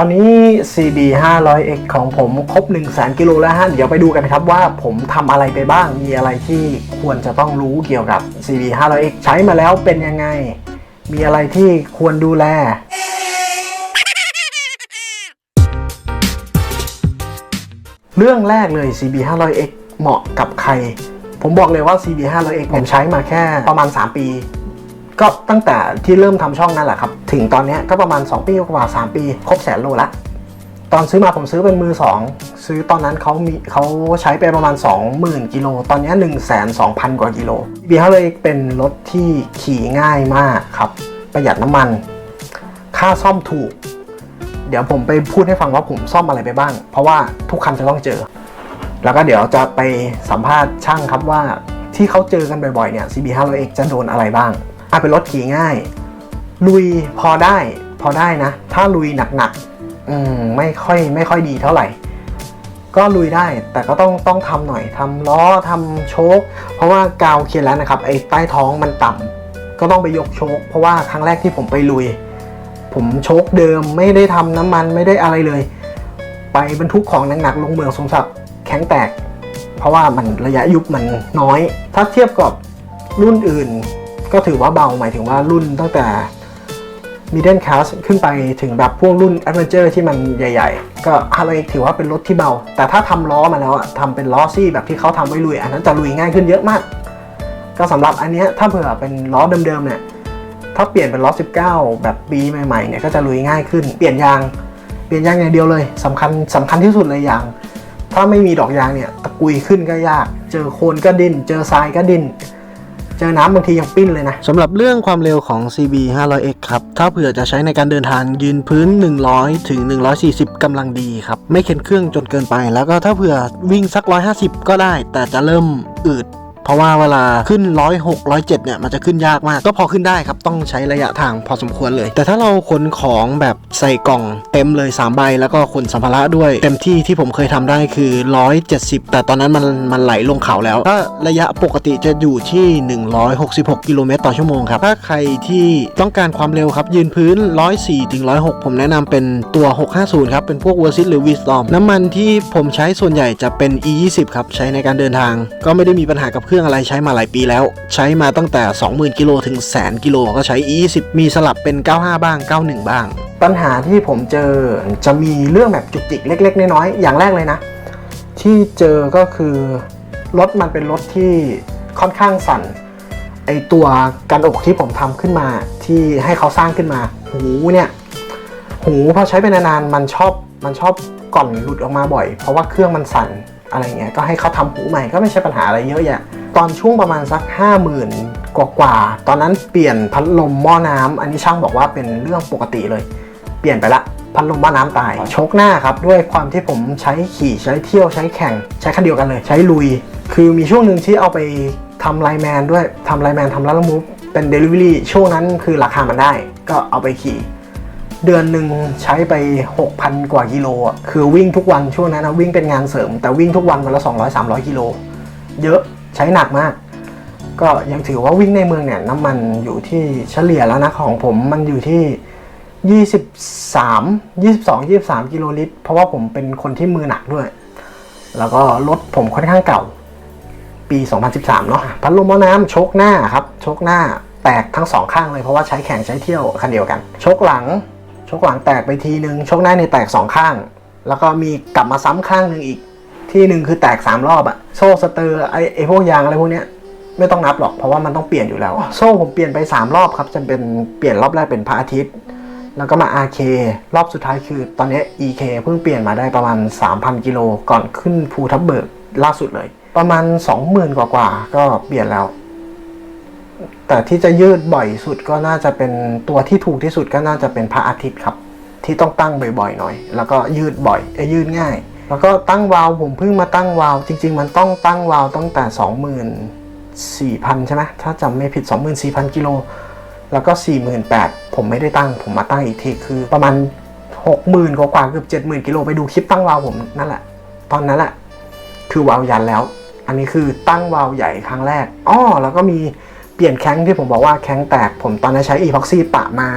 ตอนนี้ CB 500X ของผมครบ 1 0 0 0 0กิโลแล้วฮะ เดี๋ยวไปดูกันครับว่าผมทำอะไรไปบ้าง มีอะไรที่ควรจะต้องรู้เกี่ยวกับ CB 500X ใช้มาแล้วเป็นยังไง มีอะไรที่ควรดูแลเรื่องแรกเลย CB 500X เหมาะกับใคร ผมบอกเลยว่า CB 500X ผมใช้มาแค่ประมาณ 3 ปี ก็ตั้งแต่ที่เริ่มทำช่องนั่นแหละครับ ถึงตอนนี้ก็ประมาณ 2 ปีกว่า 3 ปี ครบแสนโลละ ตอนซื้อมาผมซื้อเป็นมือ 2 ซื้อตอนนั้นเขามีเขาใช้ไปประมาณ 20,000 กิโล ตอนนี้ 1 2 0 0 0 กว่ากิโล CB 500X เป็นรถที่ขี่ง่ายมากครับ ประหยัดน้ำมัน ค่าซ่อมถูก เดี๋ยวผมไปพูดให้ฟังว่าผมซ่อมอะไรไปบ้าง เพราะว่าทุกคันจะต้องเจอ แล้วก็เดี๋ยวจะไปสัมภาษณ์ช่างครับว่าที่เขาเจอกันบ่อยๆเนี่ย CB 500X จะโดนอะไรบ้าง อะเป็นรถขี่ง่าย ลุยพอได้ พอได้นะ ถ้าลุยหนักๆอืมไม่ค่อยไม่ค่อยดีเท่าไหร่ ก็ลุยได้แต่ก็ต้องต้องทำหน่อยทำล้อทำโชค เพราะว่ากาวเคลียร์แล้วนะครับไอ้ใต้ท้องมันต่ำก็ต้องไปยกโชค เพราะว่าครั้งแรกที่ผมไปลุย ผมโชคเดิมไม่ได้ทำน้ำมันไม่ได้อะไรเลย ไปบรรทุกของหนักๆลงเมืองสมศักดิ์แข็งแตก เพราะว่ามันระยะยุบมันน้อย ถ้าเทียบกับรุ่นอื่น ก็ถือว่าเบาหมายถึงว่ารุ่นตั้งแต่ middle class ขึ้นไปถึงแบบพวกรุ่น adventure ที่มันใหญ่ ๆ ก็อะไรถือว่าเป็นรถที่เบา แต่ถ้าทำล้อมาแล้วอะทำเป็นล้อซี่แบบที่เขาทำไว้ลุย อันนั้นจะลุยง่ายขึ้นเยอะมาก ก็สำหรับอันนี้ถ้าเผื่อเป็นล้อเดิมๆเนี่ยถ้าเปลี่ยนเป็นล้อ 19 แบบปีใหม่ๆเนี่ยก็จะลุยง่ายขึ้น เปลี่ยนยาง เปลี่ยนยางอย่างเดียวเลยสำคัญสำคัญที่สุดเลยยาง ถ้าไม่มีดอกยางเนี่ยตะกุยขึ้นก็ยาก เจอโคนก็ดินเจอทรายก็ดิน เจอน้ำบางทียังปิ้นเลยนะสำหรับเรื่องความเร็วของ CB 500X ครับ ถ้าเผื่อจะใช้ในการเดินทางยืนพื้น 100 ถึง 140กำลังดีครับ ไม่เข็นเครื่องจนเกินไป แล้วก็ถ้าเผื่อวิ่งสัก 150 ก็ได้ แต่จะเริ่มอืด เพราะว่าเวลาขึ้น106 107เนี่ยมันจะขึ้นยากมาก ก็พอขึ้นได้ครับต้องใช้ระยะทางพอสมควรเลย แต่ถ้าเราขนของแบบใส่กล่องเต็มเลย3ใบแล้วก็ขนสัมภาระด้วย เต็มที่ที่ผมเคยทำได้คือ 170 แต่ตอนนั้นมันมันไหลลงเขาแล้วถ้าระยะปกติจะอยู่ที่ 166 กิโลเมตรต่อชั่วโมงครับถ้าใครที่ต้องการความเร็วครับ ยืนพื้น 104ถึง106 ผมแนะนำเป็นตัว 650 ครับ เป็นพวก v e r s i t หรือ Wisdom น้ำมันที่ผมใช้ส่วนใหญ่จะเป็น E20 ครับใช้ในการเดินทาง ก็ไม่ได้มีปัญหากับเครื่องอะไรใช้มาหลายปีแล้ว ใช้มาตั้งแต่ 20,000 กิโลถึงแสนกิโลก็ใช้ E20 มีสลับเป็น 95 บ้าง 91 บ้าง ปัญหาที่ผมเจอจะมีเรื่องแบบจุกจิกเล็ก ๆ น้อยๆอย่างแรกเลยนะ ที่เจอก็คือรถมันเป็นรถที่ค่อนข้างสั่นไอตัวกันอกที่ผมทำขึ้นมาที่ให้เขาสร้างขึ้นมา หูเนี่ยหูพอใช้ไปนานๆมันชอบมันชอบก่อนหลุดออกมาบ่อย เพราะว่าเครื่องมันสั่นอะไรเงี้ยก็ให้เขาทำหูใหม่ก็ไม่ใช่ปัญหาอะไรเยอะแยะ ตอนช่วงประมาณสัก 50,000 กว่ากว่าๆตอนนั้นเปลี่ยนพัดลมหม้อน้ำอันนี้ช่างบอกว่าเป็นเรื่องปกติเลย เปลี่ยนไปละพัดลมหม้อน้ำตายโชคหน้าครับ ด้วยความที่ผมใช้ขี่ใช้เที่ยวใช้แข่ง ใช้คันเดียวกันเลย ใช้ลุย คือมีช่วงหนึ่งที่เอาไปทำไลน์แมนด้วยทำไลน์แมนทำร้านละมูฟเป็นเดลิเวอรี่ช่วงนั้นคือราคามันได้ ก็เอาไปขี่ เดือนหนึ่งใช้ไป 6,000 กว่ากิโลอะคือวิ่งทุกวันช่วงนั้นนะวิ่งเป็นงานเสริม แต่วิ่งทุกวันวันละ200-300กิโลเยอะ ใช้หนักมาก ก็ยังถือว่าวิ่งในเมืองเนี่ยน้ำมันอยู่ที่เฉลี่ยแล้วนะของผมมันอยู่ที่ 23 22 23กิโลลิตร เพราะว่าผมเป็นคนที่มือหนักด้วย แล้วก็รถผมค่อนข้างเก่า ปี 2013 เนาะพัดลมหม้อน้ำชคหน้าครับชคหน้าแตกทั้งสองข้างเลยเพราะว่าใช้แข่งใช้เที่ยวคันเดียวกันชคหลังชคหลังแตกไปทีนึงชคหน้าเนี่ยแตกสองข้าง แล้วก็มีกลับมาซ้ำข้างหนึ่งอีก ที่หนึ่งคือแตก3รอบอะโซ่สเตอร์ไอไอพวกยางอะไรพวกเนี้ยไม่ต้องนับหรอกเพราะว่ามันต้องเปลี่ยนอยู่แล้ว โซ่ผมเปลี่ยนไป 3 รอบครับจะเป็นเปลี่ยนรอบแรกเป็นพระอาทิตย์ แล้วก็มา RK รอบสุดท้ายคือตอนนี้ EK เพิ่งเปลี่ยนมาได้ประมาณ 3,000 กิโลก่อนขึ้นภูทับเบิกล่าสุดเลย ประมาณ 20,000 กว่ากว่าก็เปลี่ยนแล้ว แต่ที่จะยืดบ่อยสุดก็น่าจะเป็นตัวที่ถูกที่สุดก็น่าจะเป็นพระอาทิตย์ครับ ที่ต้องตั้งบ่อยๆหน่อย แล้วก็ยืดบ่อยเอ้ยยืดง่าย แล้วก็ตั้งวาล์วผมเพิ่งมาตั้งวาลจริง ๆ มันต้องตั้งวาล์วตั้งแต่ 24,000 ใช่ไหมถ้าจำไม่ผิด 24,000 กิโล แล้วก็ 48,000 ผมไม่ได้ตั้ง ผมมาตั้งอีกทีคือประมาณ 60,000 กว่าเกือบ 70,000 กิโล ไปดูคลิปตั้งวาล์วผมนั่นแหละ ตอนนั้นแหละ คือวาล์วยันแล้ว อันนี้คือตั้งวาล์วใหญ่ครั้งแรกอ้อแล้วก็มีเปลี่ยนแข้งที่ผมบอกว่าแข้งแตก ผมตอนนั้นใช้อีพ็อกซี่ปะมา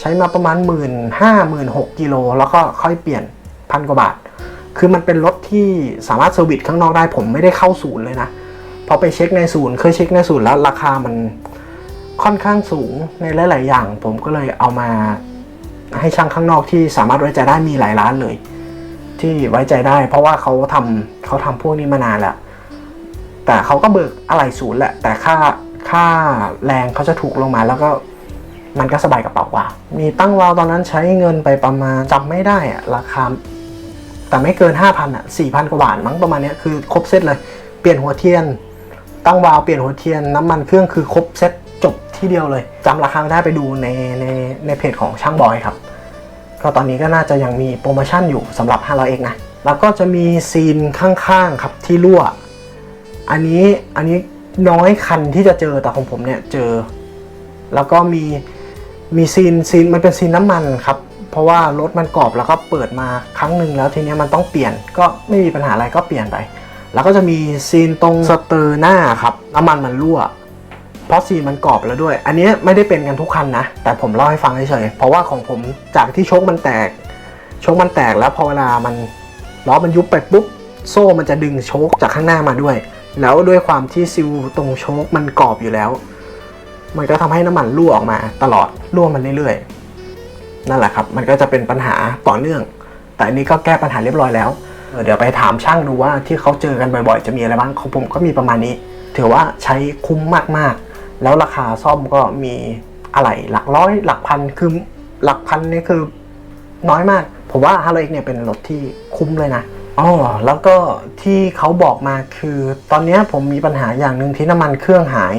ใช้มาประมาณหมื่นห้าหมื่นหกกิโล แล้วก็ค่อยเปลี่ยนพันกว่าบาท คือมันเป็นรถที่สามารถเซอร์วิสข้างนอกได้ผมไม่ได้เข้าศูนย์เลยนะพอไปเช็คในศูนย์เคยเช็คในศูนย์แล้วราคามันค่อนข้างสูงในหลาย ๆ อย่าง ผมก็เลยเอามาให้ช่างข้างนอกที่สามารถไว้ใจได้มีหลายร้านเลย ที่ไว้ใจได้ เพราะว่าเขาทำเขาทำพวกนี้มานานแล้วแต่เขาก็เบิกอะไรศูนย์แหละ แต่ค่าค่าแรงเขาจะถูกลงมาแล้วก็มันก็สบายกระเป๋ากว่า มีตั้งวาวตอนนั้นใช้เงินไปประมาณจำไม่ได้อะราคา แต่ไม่เกิน 5,000อะ4,000 กว่าบาทมั้งประมาณนี้คือครบเซตเลย เปลี่ยนหัวเทียน ตั้งวาล์วเปลี่ยนหัวเทียนน้ำมันเครื่องคือครบเซตจบที่เดียวเลยจำราคาไม่ได้ไปดูในในในเพจของช่างบอยครับ ก็ตอนนี้ก็น่าจะยังมีโปรโมชั่นอยู่สำหรับ 500เองนะ แล้วก็จะมีซีนข้างๆครับที่รั่ว อันนี้อันนี้น้อยคันที่จะเจอแต่ของผมเนี่ยเจอ แล้วก็มีมีซีนซีนมันเป็นซีนน้ำมันครับ เพราะว่ารถมันกรอบแล้วก็เปิดมาครั้งหนึ่งแล้วทีเนี้ยมันต้องเปลี่ยนก็ไม่มีปัญหาอะไรก็เปลี่ยนไป แล้วก็จะมีซีนตรงสเตอร์หน้าครับน้ำมันมันรั่ว เพราะซีนมันกรอบแล้วด้วย อันเนี้ยไม่ได้เป็นกันทุกคันนะ แต่ผมเล่าให้ฟังเฉยๆเพราะว่าของผมจากที่โชคมันแตกโชคมันแตกแล้วพอเวลามันล้อมันยุบไปปุ๊บโซ่มันจะดึงโชคจากข้างหน้ามาด้วย แล้วด้วยความที่ซิลตรงโชคมันกรอบอยู่แล้ว มันก็ทำให้น้ำมันรั่วออกมาตลอดรั่วมันเรื่อยๆ นั่นแหละครับ มันก็จะเป็นปัญหาต่อเนื่อง แต่อันนี้ก็แก้ปัญหาเรียบร้อยแล้วเออเดี๋ยวไปถามช่างดูว่าที่เขาเจอกันบ่อยๆ จะมีอะไรบ้างของผมก็มีประมาณนี้ ถือว่าใช้คุ้มมากๆ แล้วราคาซ่อมก็มีอะไรหลักร้อย หลักพันคือหลักพันนี่คือน้อยมาก ผมว่าฮาร์เลย์เนี่ยเป็นรถที่คุ้มเลยนะอ๋อแล้วก็ที่เขาบอกมาคือ ตอนนี้ผมมีปัญหาอย่างหนึ่งที่น้ำมันเครื่องหาย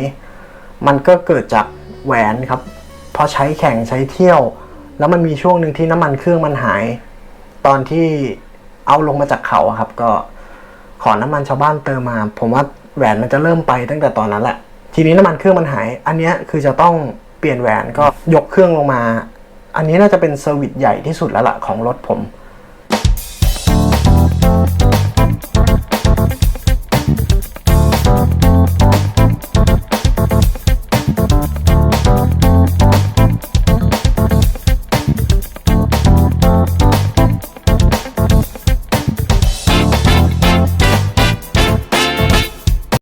มันก็เกิดจากแหวนครับพอใช้แข่งใช้เที่ยว แล้วมันมีช่วงหนึ่งที่น้ำมันเครื่องมันหาย ตอนที่เอาลงมาจากเขาครับ ก็ขอน้ำมันชาวบ้านเติมมา ผมว่าแหวนมันจะเริ่มไปตั้งแต่ตอนนั้นแหละ ทีนี้น้ำมันเครื่องมันหาย อันนี้คือจะต้องเปลี่ยนแหวนก็ยกเครื่องลงมา อันนี้น่าจะเป็นเซอร์วิสใหญ่ที่สุดแล้วล่ะของรถผม